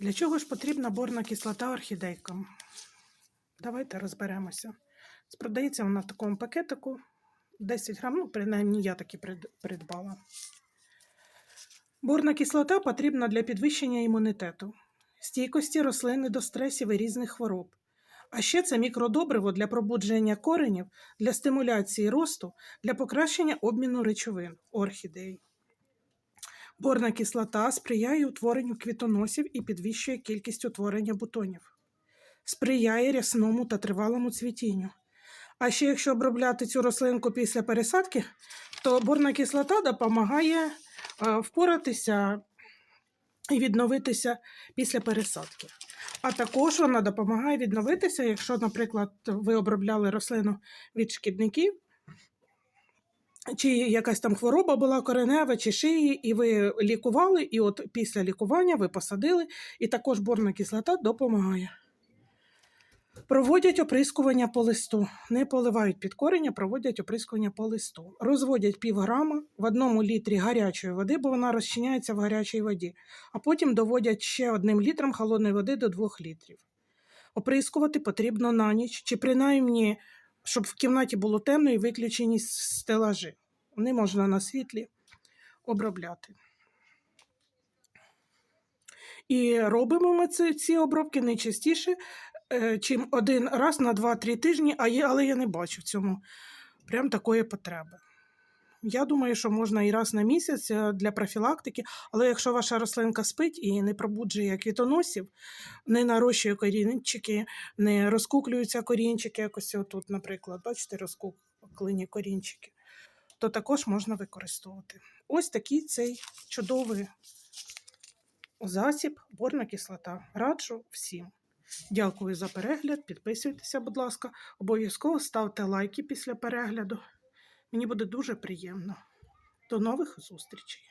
Для чого ж потрібна борна кислота орхідейкам? Давайте розберемося. Продається вона в такому пакетику 10 грам, ну, принаймні я таки прид- придбала. Борна кислота потрібна для підвищення імунітету, стійкості рослини до стресів і різних хвороб. А ще це мікродобриво для пробудження коренів, для стимуляції росту, для покращення обміну речовин орхідей. Борна кислота сприяє утворенню квітоносів і підвищує кількість утворення бутонів, сприяє рясному та тривалому цвітінню. А ще якщо обробляти цю рослинку після пересадки, то борна кислота допомагає е, впоратися і відновитися після пересадки. А також вона допомагає відновитися, якщо, наприклад, ви обробляли рослину від шкідників, чи якась там хвороба була коренева, чи шиї, і ви лікували, і от після лікування ви посадили, і також борна кислота допомагає. Проводять оприскування по листу. Не поливають під коріння, проводять оприскування по листу. Розводять півграма в одному літрі гарячої води, бо вона розчиняється в гарячій воді, а потім доводять ще одним літром холодної води до 2 літрів. Оприскувати потрібно на ніч, чи принаймні, щоб в кімнаті було темно і виключені стелажі. Вони можна на світлі обробляти. І робимо ми ці, ці обробки найчастіше, е, чим один раз на 2-3 тижні, але я не бачу в цьому прям такої потреби. Я думаю, що можна і раз на місяць е, для профілактики, але якщо ваша рослинка спить і не пробуджує квітоносів, не нарощує корінчики, не розкуклюються корінчики, якось отут, наприклад, бачите, розкуклені корінчики, то також можна використовувати. Ось такий цей чудовий засіб, борна кислота. Раджу всім. Дякую за перегляд. Підписуйтеся, будь ласка. Обов'язково ставте лайки після перегляду. Мені буде дуже приємно. До нових зустрічей!